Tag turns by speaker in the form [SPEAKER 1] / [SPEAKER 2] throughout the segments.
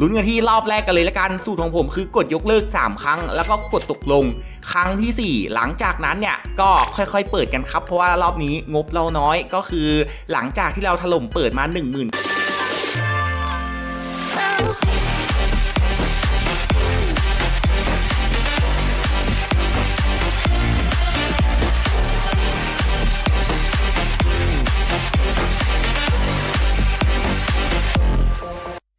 [SPEAKER 1] ลุ้นกันที่รอบแรกกันเลยละกันสูตรของผมคือกดยกเลิก 3 ครั้ง แล้วก็กดตกลง ครั้งทีสี่ 4 หลังจากนั้นเนี่ยก็ค่อยๆเปิดกันครับ เพราะว่ารอบนี้งบเราน้อยก็คือ หลังจากที่เราถล่มเปิดมา 10,000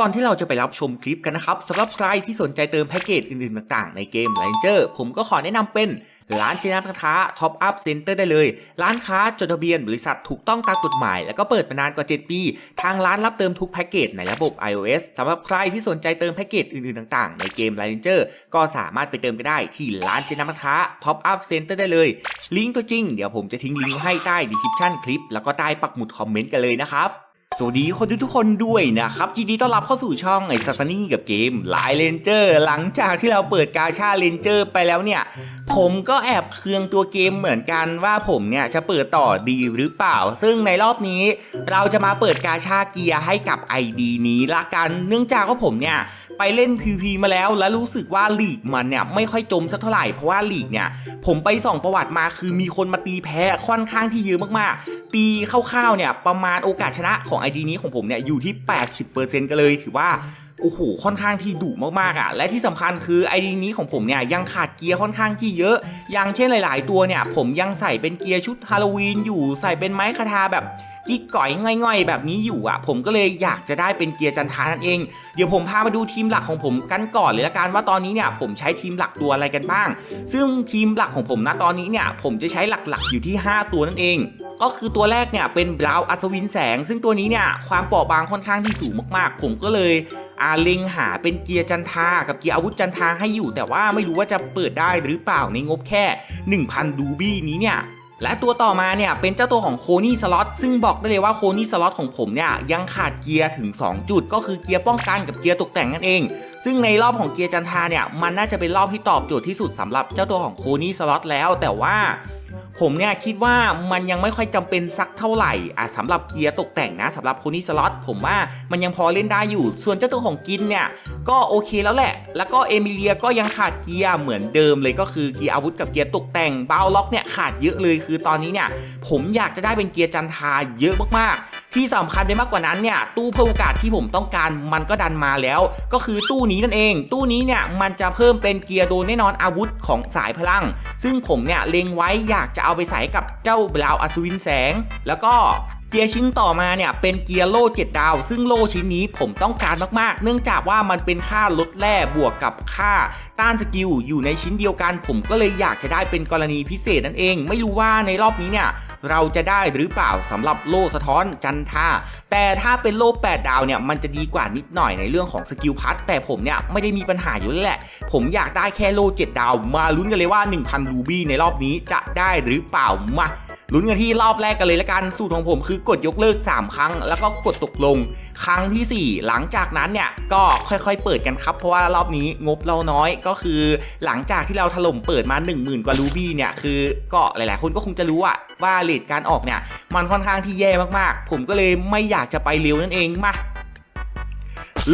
[SPEAKER 1] ก่อนที่เราจะไปรับชมคลิปกันนะครับสำหรับใครที่สนใจเติมแพ็กเกจอื่นๆต่างๆในเกม Ranger ผมก็ขอแนะนำเป็นร้านเจนับค้า Top Up Center ได้เลย ร้านค้าจดทะเบียนบริษัทถูกต้องตามกฎหมาย แล้วก็เปิดมานานกว่า 7 ปี ทางร้านรับเติมทุกแพ็กเกจในระบบ iOS สำหรับใครที่สนใจเติมแพ็กเกจอื่นๆต่างๆ ในเกม Ranger ก็สามารถไปเติมกันได้ที่ร้านเจนับค้า Top Up Center ได้เลย ลิงก์ตัวจริงเดี๋ยวผมจะทิ้งลิงก์ให้ใต้ดีคริปชันคลิปแล้วก็ใต้ปักหมุดคอมเมนต์กันเลยนะครับ สวัสดีคนทุกๆคนด้วยนะครับยินดีต้อนรับเข้าสู่ช่องไอ้ซัฟานี่กับเกมไลเลนเจอร์หลังจากที่เราเปิดกาชาเลนเจอร์ไปแล้วเนี่ย ผมก็แอบเคืองตัวเกมเหมือนกันว่าผมเนี่ยจะเปิดต่อดีหรือเปล่า ซึ่งในรอบนี้เราจะมาเปิดกาชาเกียร์ให้กับ ID นี้ละกัน เนื่องจากว่าผมเนี่ย ไปเล่น PVP มาแล้ว แล้วรู้สึกว่าลีกมันเนี่ยไม่ค่อยจมสักเท่าไหร่เพราะว่าลีกเนี่ยผมไปส่องประวัติมาคือมีคนมาตีแพ้ค่อนข้างที่เยอะมากๆ ตีคร่าวๆเนี่ยประมาณโอกาสชนะของ ID นี้ของผมเนี่ยอยู่ที่ 80%กันเลยถือว่าโอ้โห ค่อนข้างที่ดุมากๆอะ และที่สำคัญคือไอดีนี้ของผมเนี่ยยังขาดเกียร์ค่อนข้างที่เยอะ อย่างเช่นหลาย ๆ ตัวเนี่ย ผมยังใส่เป็นเกียร์ชุดฮาโลวีนอยู่ ใส่เป็นไม้คาทาแบบ กิ๊กก่อยง่อย ๆ แบบนี้อยู่อะ ผมก็เลยอยากจะได้เป็นเกียร์จันทานั่นเอง เดี๋ยวผมพามาดูทีมหลักของผมกันก่อนเลยละกันว่าตอนนี้เนี่ยผมใช้ทีมหลักตัวอะไรกันบ้าง ซึ่งทีมหลักของผมนะตอนนี้เนี่ยผมจะใช้หลักๆอยู่ที่ 5 ตัวนั่นเอง ก็คือตัวแรกเนี่ยเป็นบราวอัศวินแสง ซึ่งตัวนี้เนี่ยความเปราะบางค่อนข้างที่สูงมากๆ ผมก็เลยอาเล็งหาเป็นเกียร์จันทากับเกียร์อาวุธจันทาให้อยู่ แต่ว่าไม่รู้ว่าจะเปิดได้หรือเปล่าในงบแค่ 1,000 ดูบี้นี้เนี่ย และตัวต่อมาเนี่ยเป็นเจ้าตัวของโคนี่สล็อตซึ่งบอกได้เลยว่าโคนี่สล็อตของผมเนี่ยยังขาดเกียร์ถึง 2 จุด ก็คือเกียร์ป้องกันกับเกียร์ตกแต่งนั่นเอง ซึ่งในรอบของเกียร์จันทาเนี่ยมันน่าจะเป็นรอบที่ตอบโจทย์ที่สุดสำหรับเจ้าตัวของโคนี่สล็อตแล้ว แต่ว่า ผมเนี่ยคิดว่ามันยังไม่ค่อยจำเป็นสักเท่าไหร่อะสำหรับเกียร์ตกแต่งนะสำหรับโคนี่สล็อตผมว่ามันยังพอเล่นได้อยู่ ส่วนเจ้าตัวของกินเนี่ยก็โอเคแล้วแหละ แล้วก็เอมิเลียก็ยังขาดเกียร์เหมือนเดิมเลยก็คือเกียร์อาวุธกับเกียร์ตกแต่งบ้าล็อกเนี่ยขาดเยอะเลยคือตอนนี้เนี่ยผมอยากจะได้เป็นเกียร์จันทาเยอะมากๆ ที่สำคัญไปมากกว่านั้นเนี่ยตู้เพิ่มโอกาสที่ผมต้องการมันก็ดันมาแล้ว ก็คือตู้นี้นั่นเอง ตู้นี้เนี่ยมันจะเพิ่มเป็นเกียร์โดนแน่นอนอาวุธของสายพลัง ซึ่งผมเนี่ยเล็งไว้อยากจะเอาไปใส่กับเจ้าบราวอัศวินแสง แล้วก็ เกียร์ชิ้นต่อมาเนี่ยเป็นเกียร์โล่7ดาว ซึ่งโล่ชิ้นนี้ผมต้องการมากๆ เนื่องจากว่ามันเป็นค่าลดแร่บวกกับค่าต้านสกิลอยู่ในชิ้นเดียวกัน ผมก็เลยอยากจะได้เป็นกรณีพิเศษนั่นเอง ไม่รู้ว่าในรอบนี้เนี่ยเราจะได้หรือเปล่าสำหรับโล่สะท้อนจันทาแต่ถ้าเป็นโล่8ดาวเนี่ยมันจะดีกว่านิดหน่อยในเรื่องของสกิลพัทแต่ผมเนี่ยไม่ได้มีปัญหาอยู่แล้วแหละ ผมอยากได้แค่โล่7ดาว มาลุ้นกันเลยว่า 1,000รูบี้ในรอบนี้จะได้หรือเปล่ามา ลุ้นกันที่รอบแรกกันเลยละกันสูตรของผมคือกดยกเลิก 3 ครั้ง แล้วก็กดตกลง ครั้งทีสี่ 4 หลังจากนั้นเนี่ยก็ค่อยๆเปิดกันครับ เพราะว่ารอบนี้งบเราน้อยก็คือ หลังจากที่เราถล่มเปิดมา 10,000 กว่ารูบี้เนี่ยคือก็หลายๆ คนก็คงจะรู้อะว่าเลทการออกเนี่ยมันค่อนข้างที่แย่มากๆ ผมก็เลยไม่อยากจะไปเร็วนั่นเองมา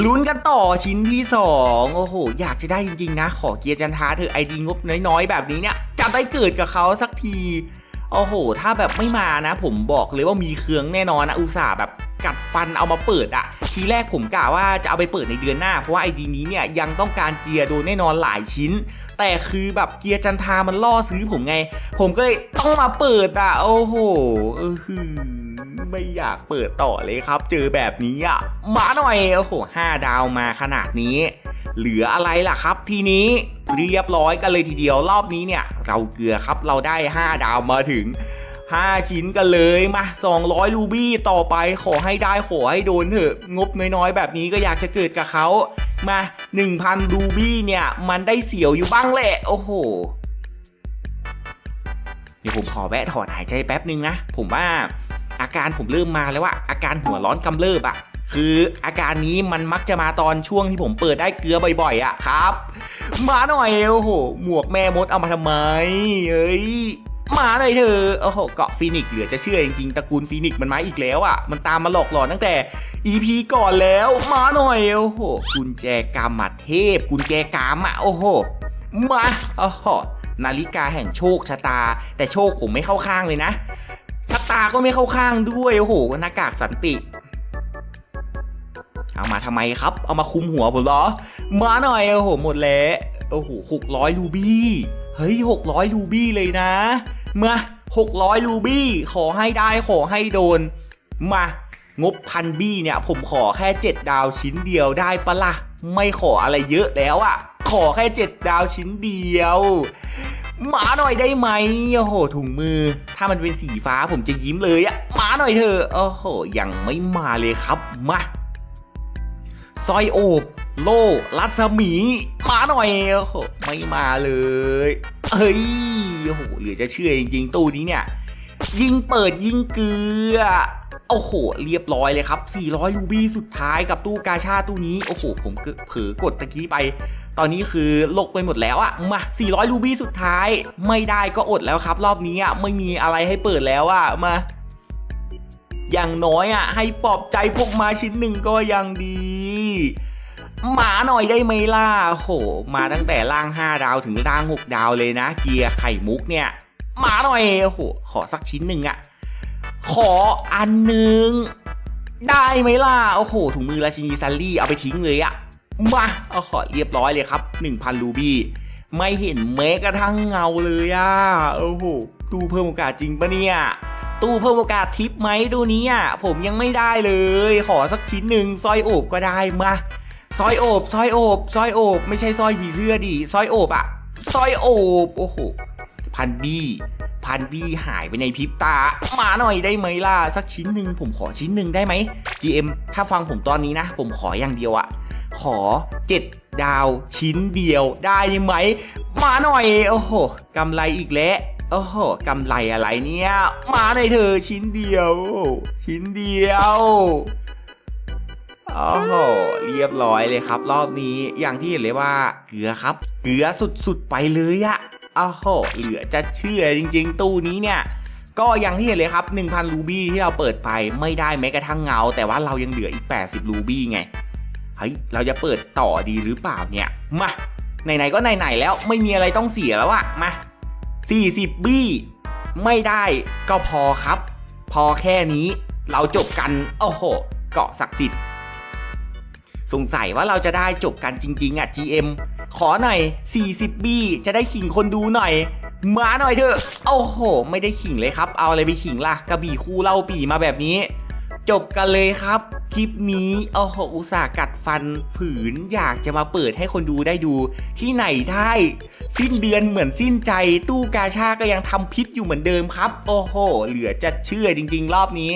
[SPEAKER 1] ลุ้นกันต่อชิ้นที่ 2 โอ้โห อยากจะได้จริง ๆ นะ ขอเกียร์จันทาเธอะไอดีงบน้อย ๆ แบบนี้เนี่ยจะได้เกิดกับเขาสักที โอ้โห ถ้าแบบไม่มานะ ผมบอกเลยว่ามีเครื่องแน่นอนนะอุตส่าห์แบบกัดฟันเอามาเปิดอะทีแรกผมกะว่าจะเอาไปเปิดในเดือนหน้า เพราะว่าไอดีนี้เนี่ยยังต้องการเกียร์โดนแน่นอนหลายชิ้น แต่คือแบบเกียร์จันทามันล่อซื้อผมไง ผมก็เลยต้องมาเปิดอะโอ้โหเออไม่อยากเปิดต่อเลยครับ เจอแบบนี้อะมาหน่อยโอ้โหห้าดาวมาขนาดนี้ เหลืออะไรล่ะครับ ทีนี้เรียบร้อยกันเลยทีเดียวรอบนี้เนี่ย เราเกลือครับเราได้ 5 ดาวมาถึง 5 ชิ้นกันเลยมา 200 รูบี้ต่อไปขอให้ได้ขอให้โดนเถอะ งบน้อยๆ แบบนี้ก็อยากจะเกิดกับเขามา 1,000 รูบี้เนี่ย มันได้เสียวอยู่บ้างแหละ โอ้โหเดี๋ยวผมขอแวะถอนหายใจแป๊บนึงนะ ผมว่าอาการผมเริ่มมาแล้วว่าอาการหัวร้อนกำเริบอะ คืออาการนี้มันมักจะมาตอนช่วงที่ผมเปิดได้เกลือบ่อยๆอะครับ มาหน่อยโอ้โหหมวกแม่มดเอามาทำไมเอ้ยมาหน่อยเธอโอ้โหเกาะฟีนิกซ์เหลือจะเชื่อจริงๆตระกูลฟีนิกซ์มันมาอีกแล้วอะมันตามมาหลอกหลอนตั้งแต่ EP ก่อนแล้ว มาหน่อยโอ้โหกุญแจกรรมอะเทพ กุญแจกรรมอะโอ้โหมาโอ้โหนาฬิกาแห่งโชคชะตา แต่โชคผมไม่เข้าข้างเลยนะชะตาก็ไม่เข้าข้างด้วยโอ้โหหน้ากากสันติ เอามาทำไมครับ เอามาคุมหัวผมเหรอ มาหน่อยโอ้โหหมดแล้วโอ้โหหกร้อยรูบี้เฮ้ยหกร้อยรูบี้เลยนะ มาหกร้อยรูบี้ขอให้ได้ขอให้โดน มางบพันบี้เนี่ยผมขอแค่7ดดาวชิ้นเดียวได้ปะละ่ะไม่ขออะไรเยอะแล้วอะขอแค่7ดดาวชิ้นเดียวมาหน่อยได้ไหมโอ้โหถุงมือ ถ้ามันเป็นสีฟ้าผมจะยิ้มเลยอะมาหน่อยเถอะโอ้โหยังไม่มาเลยครับมา สร้อยโอบโล่รัศมี มาหน่อยโอ้โหไม่มาเลยเฮ้ยโอ้โหเหลือจะเชื่อจริงๆตู้นี้เนี่ย ยิงเปิดยิงเกลือโอ้โห เรียบร้อยเลยครับ 400 รูบี้สุดท้ายกับตู้กาชาตู้นี้ โอ้โห ผมก็เผลอกดตะกี้ไป ตอนนี้คือลกไปหมดแล้วอะมา 400 รูบี้สุดท้าย ไม่ได้ก็อดแล้วครับ รอบนี้อะไม่มีอะไรให้เปิดแล้วอะมา อย่างน้อยอะ ให้ปลอบใจพวกมาชิ้นหนึ่งก็ยังดีหมาหน่อยได้ไหมล่ะโอ้โหมาตั้งแต่ล่าง 5 ดาวถึงล่าง 6 ดาวเลยนะ เกียร์ไข่มุกเนี่ยหมาหน่อยโอ้โหขอสักชิ้นหนึ่งอะขออันหนึ่งได้ไหมล่ะโอ้โหถุงมือราชินีซัลลี่เอาไปทิ้งเลยอะมาเอาขอเรียบร้อยเลยครับ 1,000 รูบี้ไม่เห็นแม้กระทั่งเงาเลยอะโอ้โหตู้เพิ่มโอกาสจริงปะเนี่ย ตู้เพิ่มโอกาสทิปไหมดูนี้อะผมยังไม่ได้เลย ขอสักชิ้นหนึ่งซอยโอบก็ได้มาซอยโอบซอยโอบซอยโอบไม่ใช่ซอยผีเสื้อดิซอยโอบอะซอยโอบโอ้โหพันบี้พันบี้หายไปในพริบตา มาหน่อยได้ไหมล่ะ สักชิ้นหนึ่งผมขอชิ้นหนึ่งได้ไหม GM ถ้าฟังผมตอนนี้นะ ผมขออย่างเดียวอะขอ 7 ดาวชิ้นเดียวได้ไหม มาหน่อย โอ้โหกำไรอีกแล้ว โอ้โหกำไรอะไรเนี่ย มาหน่อยเธอชิ้นเดียว ชิ้นเดียวโอ้โหเรียบร้อยเลยครับ รอบนี้อย่างที่เห็นเลยว่าเกลือครับ เกลือสุดๆไปเลยอะโอ้โหเหลือจะเชื่อจริง ๆ ตู้นี้เนี่ย ก็อย่างที่เห็นเลยครับ 1,000 รูบี้ที่เราเปิดไปไม่ได้แม้กระทั่งเงา แต่ว่าเรายังเหลืออีก 80 รูบี้ไงเฮ้ยเราจะเปิดต่อดีหรือเปล่าเนี่ยมาไหนๆก็ไหนๆแล้วไม่มีอะไรต้องเสียแล้วอะมา 40 บี้ ไม่ได้ก็พอครับ พอแค่นี้เราจบกัน โอ้โห เกาะศักดิ์สิทธิ์ สงสัยว่าเราจะได้จบกันจริง ๆ อะ GM ขอหน่อย 40 บี้ จะได้ขิงคนดูหน่อย มาหน่อยเถอะ โอ้โห ไม่ได้ขิงเลยครับ เอาอะไรไปขิงล่ะ กระบี่คู่เล่าปีมาแบบนี้ จบกันเลยครับ คลิปนี้โอ้โหอุตส่าห์กัดฟันฝืนอยากจะมาเปิดให้คนดูได้ดู ที่ไหนได้ สิ้นเดือนเหมือนสิ้นใจ ตู้กาชาก็ยังทำพิษอยู่เหมือนเดิมครับ โอ้โห เหลือจะเชื่อจริง ๆ รอบนี้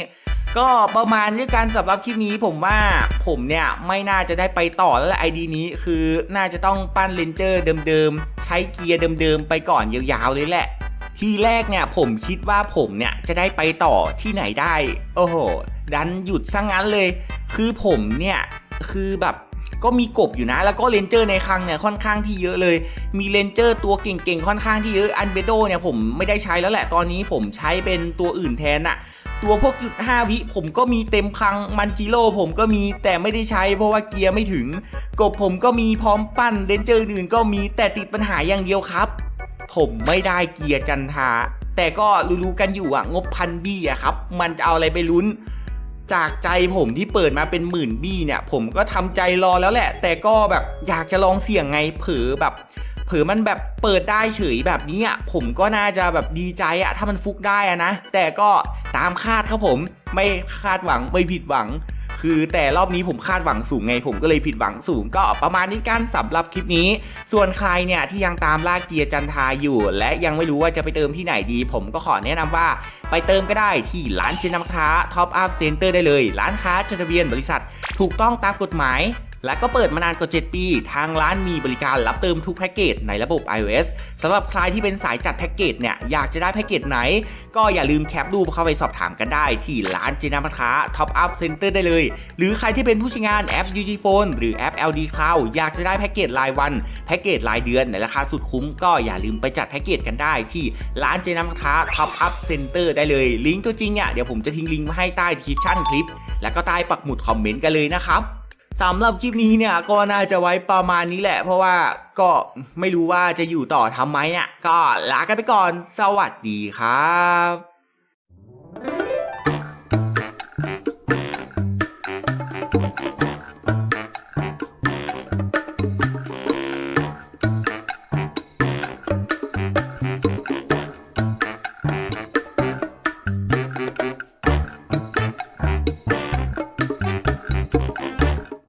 [SPEAKER 1] ก็ประมาณนี้การสำหรับคลิปนี้ผมว่าผมเนี่ยไม่น่าจะได้ไปต่อแล้วไอดีนี้คือน่าจะต้องปั้นเลนเจอร์เดิมๆ ใช้เกียร์เดิมๆ ไปก่อนยาวๆเลยแหละ ทีแรกเนี่ยผมคิดว่าผมเนี่ยจะได้ไปต่อที่ไหนได้ โอ้โห ดันหยุดซะงงั้นเลย คือผมเนี่ยคือแบบก็มีกบอยู่นะ แล้วก็เลนเจอร์ในคลังเนี่ยค่อนข้างที่เยอะเลย มีเลนเจอร์ตัวเก่งๆ ค่อนข้างที่เยอะ อันเบโดเนี่ยผมไม่ได้ใช้แล้วแหละ ตอนนี้ผมใช้เป็นตัวอื่นแทนอะตัวพวกหยุด5วิผมก็มีเต็มคลังมันจิโร่ผมก็มีแต่ไม่ได้ใช้เพราะว่าเกียร์ไม่ถึง กบผมก็มีพร้อมปั้นเลนเจอร์อื่นก็มีแต่ติดปัญหาอย่างเดียวครับ ผมไม่ได้เกียร์จันทา แต่ก็รู้ๆกันอยู่อะงบพันบี้อะครับ มันจะเอาอะไรไปลุ้น จากใจผมที่เปิดมาเป็นหมื่นบี้เนี่ย ผมก็ทำใจรอแล้วแหละ แต่ก็แบบอยากจะลองเสี่ยงไงเผลอแบบเผ
[SPEAKER 2] ผือมันแบบเปิดได้เฉยแบบนี้อะผมก็น่าจะแบบดีใจอะถ้ามันฟุกได้อะนะ แต่ก็ตามคาดครับผมไม่คาดหวังไม่ผิดหวัง คือแต่รอบนี้ผมคาดหวังสูงไงผมก็เลยผิดหวังสูงก็ประมาณนี้กันสำหรับคลิปนี้ ส่วนใครเนี่ยที่ยังตามล่าเกียร์จันทาอยู่ และยังไม่รู้ว่าจะไปเติมที่ไหนดี ผมก็ขอแนะนำว่าไปเติมก็ได้ที่ร้านเจนนำค้าท็อปอัพเซ็นเตอร์ได้เลย ร้านค้าจดทะเบียนบริษัท ถูกต้องตามกฎหมาย และก็เปิดมานานกว่า 7 ปี ทางร้านมีบริการรับเติมทุกแพ็กเกจในระบบ iOS สำหรับใครที่เป็นสายจัดแพ็กเกจเนี่ยอยากจะได้แพ็กเกจไหน ก็อย่าลืมแคปรูปเข้าไปสอบถามกันได้ ที่ร้านเจนามาค้า Top Up Center ได้เลย หรือใครที่เป็นผู้ใช้งานแอป UG Phone หรือแอป LD Cloud อยากจะได้แพ็กเกจรายวันแพ็กเกจรายเดือนในราคาสุดคุ้ม ก็อย่าลืมไปจัดแพ็กเกจกันได้ ที่ร้านเจนามาค้า Top Up Center ได้เลยลิงก์ตัวจริงเนี่ยเดี๋ยวผมจะทิ้งลิงก์มาให้ใต้ดีคริปชั่นคลิป แล้วก็ใต้ปักหมุดคอมเมนต์กันเลยนะครับ สำหรับคลิปนี้เนี่ยก็น่าจะไว้ประมาณนี้แหละ เพราะว่าก็ไม่รู้ว่าจะอยู่ต่อทำไหมอะก็ลากันไปก่อนสวัสดีครับ